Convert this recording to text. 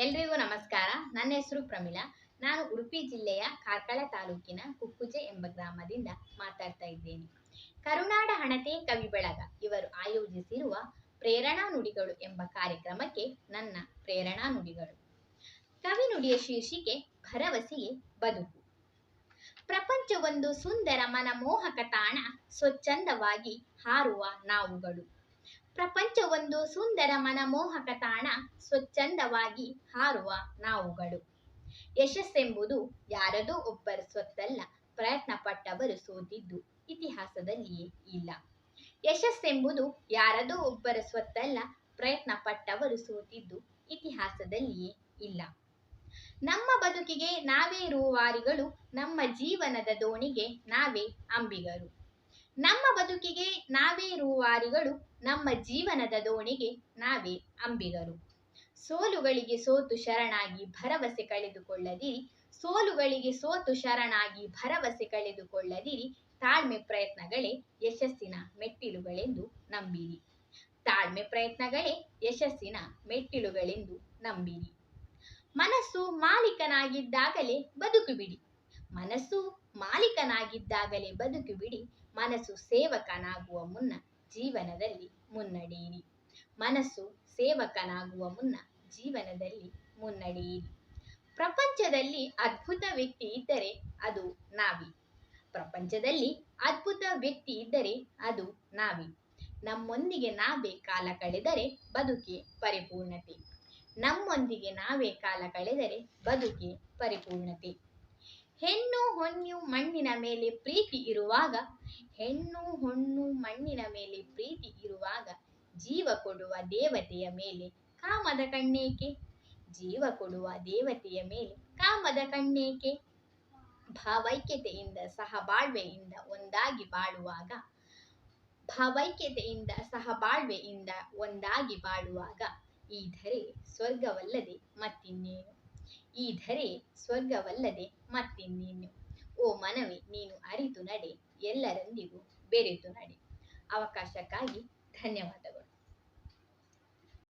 ಎಲ್ರಿಗೂ ನಮಸ್ಕಾರ. ನನ್ನ ಹೆಸರು ಪ್ರಮಿಳಾ. ನಾನು ಉಡುಪಿ ಜಿಲ್ಲೆಯ ಕಾರ್ಕಳ ತಾಲೂಕಿನ ಕುಕ್ಕುಜೆ ಎಂಬ ಗ್ರಾಮದಿಂದ ಮಾತಾಡ್ತಾ ಇದ್ದೇನೆ. ಕರುನಾಡ ಹಣತೆ ಕವಿ ಬಳಗ. ಇವರು ಆಯೋಜಿಸಿರುವ ಪ್ರೇರಣಾ ನುಡಿಗಳು ಎಂಬ ಕಾರ್ಯಕ್ರಮಕ್ಕೆ ನನ್ನ ಪ್ರೇರಣಾ ನುಡಿಗಳು. ಕವಿ ನುಡಿಯ ಶೀರ್ಷಿಕೆ ಭರವಸೆಯೇ ಬದುಕು. ಪ್ರಪಂಚವೊಂದು ಸುಂದರ ಮನಮೋಹಕ ತಾಣ ಸ್ವಚ್ಛಂದವಾಗಿ ಹಾರುವ ನಾವುಗಳು. ಪ್ರಪಂಚವೊಂದು ಸುಂದರ ಮನಮೋಹಕ ತಾಣ ಸ್ವಚ್ಛಂದವಾಗಿ ಹಾರುವ ನಾವುಗಳು. ಯಶಸ್ಸೆಂಬುದು ಯಾರದೋ ಒಬ್ಬರ ಸ್ವತ್ತಲ್ಲ ಪ್ರಯತ್ನ ಪಟ್ಟವರು ಸೋತಿದ್ದು ಇತಿಹಾಸದಲ್ಲಿಯೇ ಇಲ್ಲ. ಯಶಸ್ಸೆಂಬುದು ಯಾರದೋ ಒಬ್ಬರ ಸ್ವತ್ತಲ್ಲ ಪ್ರಯತ್ನ ಪಟ್ಟವರು ಸೋತಿದ್ದು ಇತಿಹಾಸದಲ್ಲಿಯೇ ಇಲ್ಲ. ನಮ್ಮ ಬದುಕಿಗೆ ನಾವೇ ರೂವಾರಿಗಳು, ನಮ್ಮ ಜೀವನದ ದೋಣಿಗೆ ನಾವೇ ಅಂಬಿಗರು. ನಮ್ಮ ಬದುಕಿಗೆ ನಾವೇ ರೂವಾರಿಗಳು, ನಮ್ಮ ಜೀವನದ ದೋಣಿಗೆ ನಾವೇ ಅಂಬಿಗರು. ಸೋಲುಗಳಿಗೆ ಸೋತು ಶರಣಾಗಿ ಭರವಸೆ ಕಳೆದುಕೊಳ್ಳದಿರಿ, ಸೋಲುಗಳಿಗೆ ಸೋತು ಶರಣಾಗಿ ಭರವಸೆ ಕಳೆದುಕೊಳ್ಳದಿರಿ, ತಾಳ್ಮೆ ಪ್ರಯತ್ನಗಳೇ ಯಶಸ್ಸಿನ ಮೆಟ್ಟಿಲುಗಳೆಂದು ನಂಬಿರಿ. ತಾಳ್ಮೆ ಪ್ರಯತ್ನಗಳೇ ಯಶಸ್ಸಿನ ಮೆಟ್ಟಿಲುಗಳೆಂದು ನಂಬಿರಿ. ಮನಸ್ಸು ಮಾಲೀಕನಾಗಿದ್ದಾಗಲೇ ಬದುಕು ಬಿಡಿ ಮನಸ್ಸು ಮಾಲೀಕನಾಗಿದ್ದಾಗಲೇ ಬದುಕು ಬಿಡಿ ಮನಸ್ಸು ಸೇವಕನಾಗುವ ಮುನ್ನ ಜೀವನದಲ್ಲಿ ಮುನ್ನಡೆಯಿರಿ. ಮನಸ್ಸು ಸೇವಕನಾಗುವ ಮುನ್ನ ಜೀವನದಲ್ಲಿ ಮುನ್ನಡೆಯಿರಿ. ಪ್ರಪಂಚದಲ್ಲಿ ಅದ್ಭುತ ವ್ಯಕ್ತಿ ಇದ್ದರೆ ಅದು ನಾವಿ. ಪ್ರಪಂಚದಲ್ಲಿ ಅದ್ಭುತ ವ್ಯಕ್ತಿ ಇದ್ದರೆ ಅದು ನಾವಿ. ನಮ್ಮೊಂದಿಗೆ ನಾವೇ ಕಾಲ ಕಳೆದರೆ ಬದುಕೆ ಪರಿಪೂರ್ಣತೆ. ನಮ್ಮೊಂದಿಗೆ ನಾವೇ ಕಾಲ ಕಳೆದರೆ ಬದುಕೆ ಪರಿಪೂರ್ಣತೆ. ಹೆಣ್ಣು ಹೊನ್ನು ಮಣ್ಣಿನ ಮೇಲೆ ಪ್ರೀತಿ ಇರುವಾಗ, ಹೆಣ್ಣು ಹೊಣ್ಣು ಮಣ್ಣಿನ ಮೇಲೆ ಪ್ರೀತಿ ಇರುವಾಗ ಜೀವ ಕೊಡುವ ದೇವತೆಯ ಮೇಲೆ ಕಾಮದ ಕಣ್ಣೇಕೆ? ಜೀವ ಕೊಡುವ ದೇವತೆಯ ಮೇಲೆ ಕಾಮದ ಕಣ್ಣೇಕೆ? ಭಾವೈಕ್ಯತೆಯಿಂದ ಸಹಬಾಳ್ವೆಯಿಂದ ಒಂದಾಗಿ ಬಾಳುವಾಗ, ಭಾವೈಕ್ಯತೆಯಿಂದ ಸಹಬಾಳ್ವೆಯಿಂದ ಒಂದಾಗಿ ಬಾಳುವಾಗ ಈ ಧರೆ ಸ್ವರ್ಗವಲ್ಲದೆ ಮತ್ತಿನ್ನೇನು? ಈ ಧರೆ ಸ್ವರ್ಗವಲ್ಲದೆ ಮತ್ತಿನ್ನೇನು? ಓ ಮನವಿ ನೀನು ಅರಿತು ನಡೆ ಎಲ್ಲರೊಂದಿಗೂ ಬೆರೆತು ನಡೆ. ಅವಕಾಶಕ್ಕಾಗಿ ಧನ್ಯವಾದಗಳು.